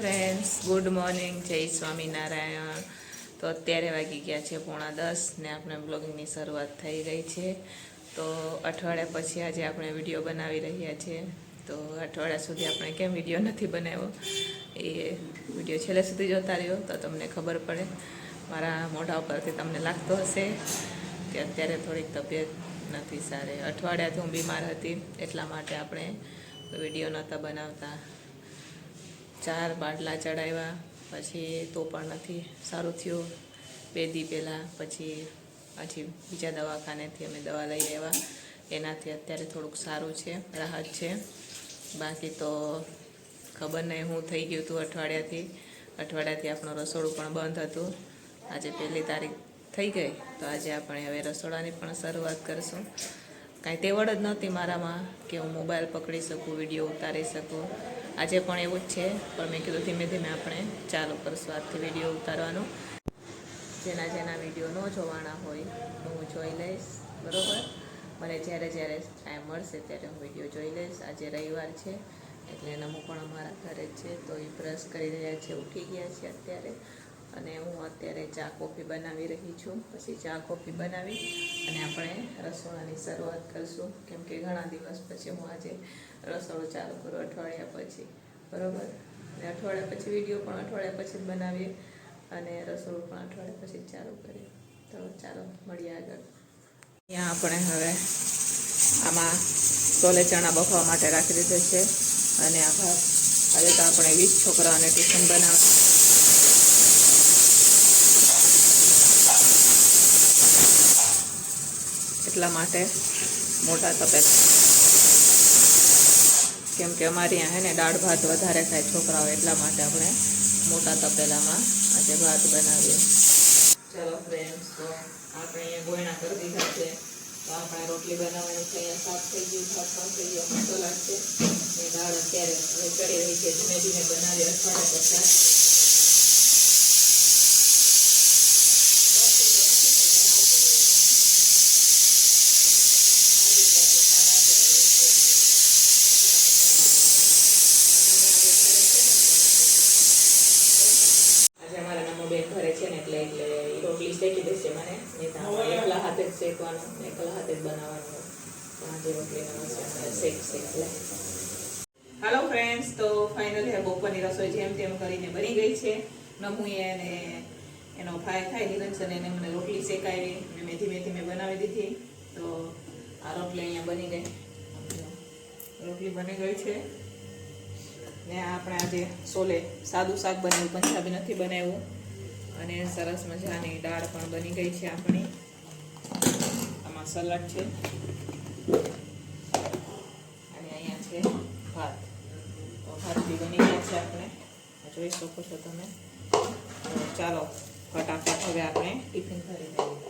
Friends, good morning, જય સ્વામિનારાયણ. તો અત્યારે વાગી ગયા છે પોણા દસ ને આપણે બ્લોગિંગની શરૂઆત થઈ ગઈ છે. તો અઠવાડિયા પછી આજે આપણે વીડિયો બનાવી રહ્યા છીએ તો અઠવાડિયા સુધી આપણે કેમ વીડિયો નથી બનાવ્યો? એ વીડિયો છેલ્લે સુધી જોતા રહ્યો તો તમને ખબર પડે. મારા મોઢા ઉપરથી તમને લાગતો હશે કે અત્યારે થોડીક તબિયત નથી સારી. અઠવાડિયાથી હું બીમાર હતી એટલા માટે આપણે વીડિયો નહોતા બનાવતા. ચાર બાટલા ચડાવ્યા, પછી તો પણ નથી, સારું થયું. બે દી પહેલાં પછી પછી બીજા દવાખાનેથી અમે દવા લઈ લેવા એનાથી અત્યારે થોડુંક સારું છે, રાહત છે. બાકી તો ખબર નહીં હું થઈ ગયું હતું અઠવાડિયાથી. અઠવાડિયાથી આપણું રસોડું પણ બંધ હતું. આજે પહેલી તારીખ થઈ ગઈ, તો આજે આપણે હવે રસોડાની પણ શરૂઆત કરશું. કાંઈ તેવડ જ નહોતી મારામાં કે હું મોબાઈલ પકડી શકું, વીડિયો ઉતારી શકું. આજે પણ એવું જ છે, પણ મેં કીધું ધીમે ધીમે આપણે ચાલુ કરશું આજથી વીડિયો ઉતારવાનો. જેના જેના વીડિયો ન જોવાના હોય, હું જોઈ લઈશ, બરાબર? મને જ્યારે જ્યારે ટાઈમ મળશે ત્યારે હું વીડિયો જોઈ લઈશ. આજે રવિવાર છે, એટલે નમો પણ અમારા ઘરે છે, તો એ બ્રશ કરી રહ્યા છે, ઉઠી ગયા છે અત્યારે. અને હું અત્યારે ચા કોફી બનાવી રહી છું. પછી ચા કોફી બનાવી અને આપણે રસોડાની શરૂઆત કરશું. કેમ કે ઘણા દિવસ પછી હું આજે રસોડું ચાલુ કરું અઠવાડિયા પછી. બરાબર? અને અઠવાડિયા પછી વીડિયો પણ અઠવાડિયા પછી જ બનાવીએ અને રસોડું પણ અઠવાડિયા પછી જ ચાલુ કરીએ. તો ચાલો, મળીએ આગળ. અહીંયા આપણે હવે આમાં સોલે ચણા બફવા માટે રાખી દીધો છે. અને આ ભાગ આજે તો આપણે વીસ છોકરાઓને ટ્યુશન બનાવ એટલા માટે મોટા તપેલા. કેમ કે અમારે અહીંયા હે ને દાળ ભાત વધારે ખાય છોકરાઓ એટલા માટે આપણે મોટા તપેલામાં આજે ભાત બનાવીએ. ચલો ફ્રેન્ડ્સ તો આપણે અહીંયા ગોયણા કરી દીધા છે. તો આપણે રોટલી બનાવવાની છે અહીંયા શાક થઈ ગયું, સાફ પણ થઈ ગયો મસાલા છે એ દાળ અત્યારે હવે ચડી રહી છે, ધીમે ધીમે બનાવી અઠવાડિયા પચાસ આજે અમારા નામો બેન ઘરે છે ને એટલે એટલે ઈ રોટલી શેકી દેશે મને નહીં એકલા હાથે જ શેકવાનું એકલા હાથે જ બનાવવાનું. આજે રોટલી બનાવશે શેક શેક લે હાલો ફ્રેન્ડ્સ તો ફાઇનલી બપોરની રસોઈ જેમ તેમ કરીને બની ગઈ છે. નમુએ અને એનો ફાય ખાઈ લીધો છે અને એને મને રોટલી શેકાવી અને મેં ધીમે ધીમે બનાવી દીધી. તો આ રોટલી અહીંયા બની ગઈ. રોટલી બની ગઈ છે. ને આપણે આજે સોલે સાદું શાક બનાવ્યું પંજાબી નથી બનાવ્યું. અને સરસ મજાની દાળ પણ બની ગઈ છે આપણી. આમાં સલાડ છે. અને અહીંયા છે ભાત. ભાત બી બની ગયા છે આપણે. જોઈ શકો છો તમે. ચાલો, ફટાફટ હવે આપણે ટિફિન કરી દઈએ